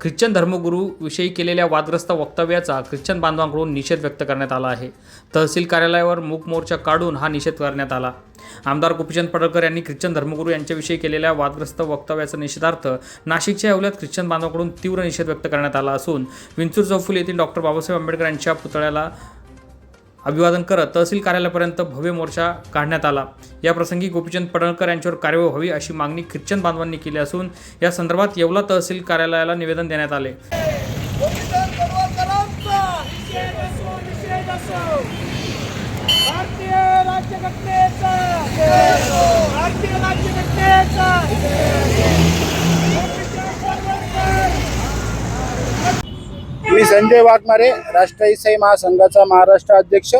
Christian धर्मगुरूविषयी केलेल्या वादग्रस्त वक्तव्याचा ख्रिश्चन बांधवांकडून निषेध व्यक्त करण्यात आला आहे. तहसील कार्यालयावर मूक मोर्चा काढून हा निषेध करण्यात आला. आमदार गोपीचंद पडळकर यांनी ख्रिश्चन धर्मगुरू यांच्याविषयी केलेल्या वादग्रस्त वक्तव्याचा निषेधार्थ नाशिकच्या येवल्यात ख्रिश्चन बांधवांकडून तीव्र निषेध व्यक्त करण्यात आला असून विंचूर चौफुल येथील डॉक्टर बाबासाहेब आंबेडकर यांच्या पुतळ्याला अभिवादन करत तहसील कार्यालयापर्यंत भव्य मोर्चा काढण्यात आला. या प्रसंगी गोपीचंद पडळकर यांच्यावर कार्यवाही व्हावी अशी मागणी ख्रिश्चन बांधवांनी केली असून या संदर्भात येवला तहसील कार्यालयाला निवेदन देण्यात आले. भारतीय राज्यघटनेचा भारतीय राज्यघटनेचा गोपीचंद पडवळकर मी संजय वाघमारे राष्ट्रीय साई महासंघाचा महाराष्ट्र अध्यक्ष.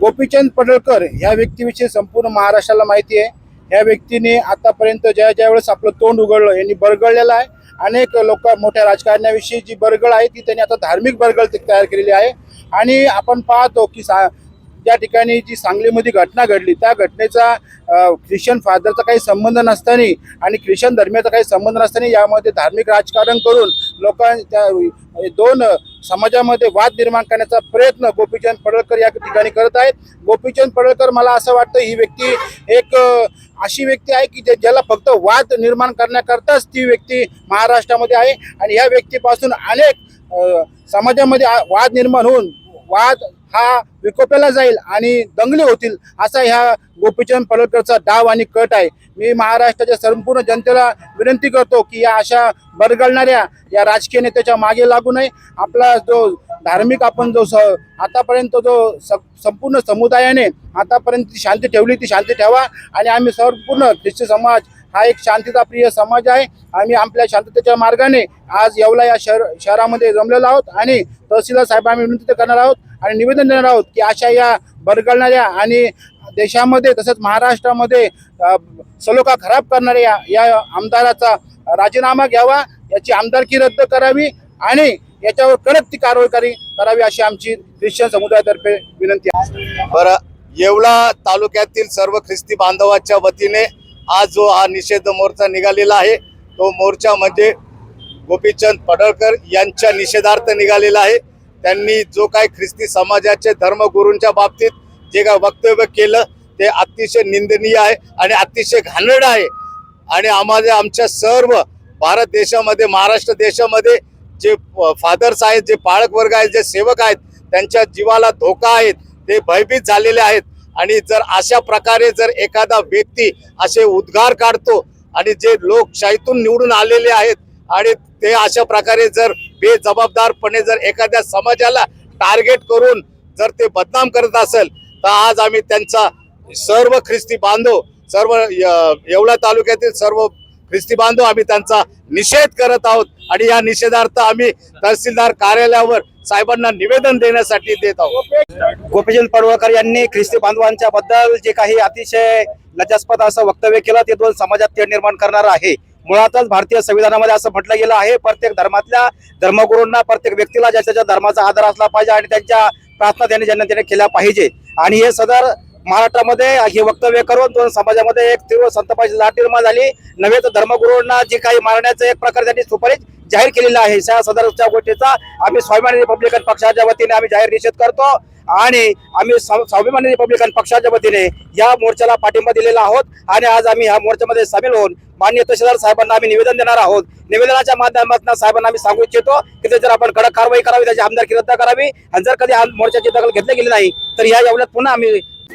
गोपीचंद पडळकर ह्या व्यक्तीविषयी संपूर्ण महाराष्ट्राला माहिती आहे. ह्या व्यक्तीने आतापर्यंत ज्या ज्या वेळेस आपलं तोंड उघडलं यांनी बरगळलेलं आहे. अनेक लोक मोठ्या राजकारण्याविषयी जी बरगळ आहे ती त्यांनी आता धार्मिक बरगळ तयार केलेली आहे. आणि आपण पाहतो की सा त्या ठिकाणी जी सांगलीमध्ये घटना घडली त्या घटनेचा ख्रिश्चन फादरचा काही संबंध नसताना आणि ख्रिश्चन धर्माचा काही संबंध नसताना यामध्ये धार्मिक राजकारण करून लोकां त्या दोन समाजामध्ये वाद निर्माण करण्याचा प्रयत्न गोपीचंद पडळकर या ठिकाणी करत आहेत. गोपीचंद पडळकर मला असं वाटतं ही व्यक्ती एक अशी व्यक्ती आहे की ज्याला फक्त वाद निर्माण करण्याकरताच ती व्यक्ती महाराष्ट्रामध्ये आहे. आणि ह्या व्यक्तीपासून अनेक समाजामध्ये आ- वाद निर्माण होऊन वाद हा विकोपेला जाईल आणि दंगली होतील असा ह्या गोपीचंद पडळकरचा डाव आणि कट आहे. मी महाराष्ट्राच्या संपूर्ण जनतेला विनंती करतो की या अशा बरगळणाऱ्या या राजकीय नेत्याच्या मागे लागू नये. आपला जो धार्मिक आपण जो स आतापर्यंत जो स संपूर्ण समुदायाने आतापर्यंत शांती ठेवली ती शांती ठेवा आणि आम्ही संपूर्ण ख्रिस्ती समाज हा एक शांतताप्रिय समाज आहे. आम्ही आपल्या शांततेच्या मार्गाने आज येवला या शहर शहरामध्ये जमलेलो आहोत आणि तहसीलदार साहेब आम्ही विनंती करणार आहोत आणि निवेदन देणार आहोत की अशा या बरगळणाऱ्या आणि देशामध्ये तसंच महाराष्ट्रामध्ये सलोखा खराब करणाऱ्या या आमदाराचा राजीनामा घ्यावा याची आमदारकी रद्द करावी आणि याच्यावर कडक ती कारवाई करावी अशी आमची ख्रिश्चन समुदायातर्फे विनंती आहे. बरं येवला तालुक्यातील सर्व ख्रिस्ती बांधवाच्या वतीने आज जो हा निषेध मोर्चा निघालेला आहे तो मोर्चा म्हणजे गोपीचंद पडळकर यांच्या निषेधार्थ निघालेला आहे. त्यांनी जो काय ख्रिस्ती समाजाचे धर्मगुरूंच्या बाबतीत जे काय वक्तव्य केलं ते अतिशय निंदनीय आहे आणि अतिशय घाणड आहे. आणि आम्हाला आमच्या सर्व भारत देशामध्ये महाराष्ट्र देशामध्ये जे फादर्स आहेत जे पाळक वर्ग आहेत जे सेवक आहेत त्यांच्या जीवाला धोका आहेत ते भयभीत झालेले आहेत. आणि जर अशा प्रकारे जर एखादा व्यक्ती असे उद्गार काढतो आणि जे लोकशाहीतून निवडून आलेले आहेत आणि ते अशा प्रकारे जर बेजबाबदारपणे जर एखाद्या समाजाला टार्गेट करून जर ते बदनाम करत असेल तर आज आम्ही त्यांचा सर्व ख्रिस्ती बांधव सर्व य- येवला तालुक्यातील सर्व ख्रिस्ती बांधव आम्ही त्यांचा निषेध करत आहोत आणि या निषेधार्थ आम्ही तहसीलदार कार्यालयावर साहेबांना निवेदन देण्यासाठी देत आहोत. गोपीचंद पडवळकर यांनी ख्रिस्ती बांधवांच्या बद्दल जे काही अतिशय लज्जास्पद असं वक्तव्य केलं ते दोन समाजात तेढ निर्माण करणार आहे. मुळातच भारतीय संविधानामध्ये असं म्हटलं गेलं आहे प्रत्येक धर्मातल्या धर्मगुरूंना प्रत्येक व्यक्तीला ज्याच्या ज्या धर्माचा आदर असला पाहिजे आणि त्यांच्या प्रार्थना त्यांनी ज्यांना त्याने केल्या पाहिजे. आणि हे सदर महाराष्ट्रामध्ये हे वक्तव्य करून दोन समाजामध्ये एक तीव्र संतापाची लाट निर्माण झाली. नव्हे तर धर्मगुरूंना जे काही मारण्याचं एक प्रकार त्यांनी सुपारीच जाहीर केलेला आहे. त्या सदरच्या गोष्टीचा आम्ही स्वाभिमानी रिपब्लिकन पक्षाच्या वतीने आम्ही जाहीर निषेध करतो आणि आम्ही स्वा- स्वाभिमानी रिपब्लिकन पक्षाच्या वतीने या मोर्चाला पाठिंबा दिलेला आहोत आणि आज आम्ही या मोर्चामध्ये सामील होऊन मान्य तहसीलदार साहेबांना आम्ही निवेदन देणार आहोत. निवेदनाच्या माध्यमातून साहेबांना आम्ही सांगू इच्छितो की जर आपण कडक कारवाई करावी त्याची आमदारकी रद्द करावी आणि जर कधी हा मोर्चाची दखल घेतली गेली नाही तर या एवढ्यात पुन्हा आम्ही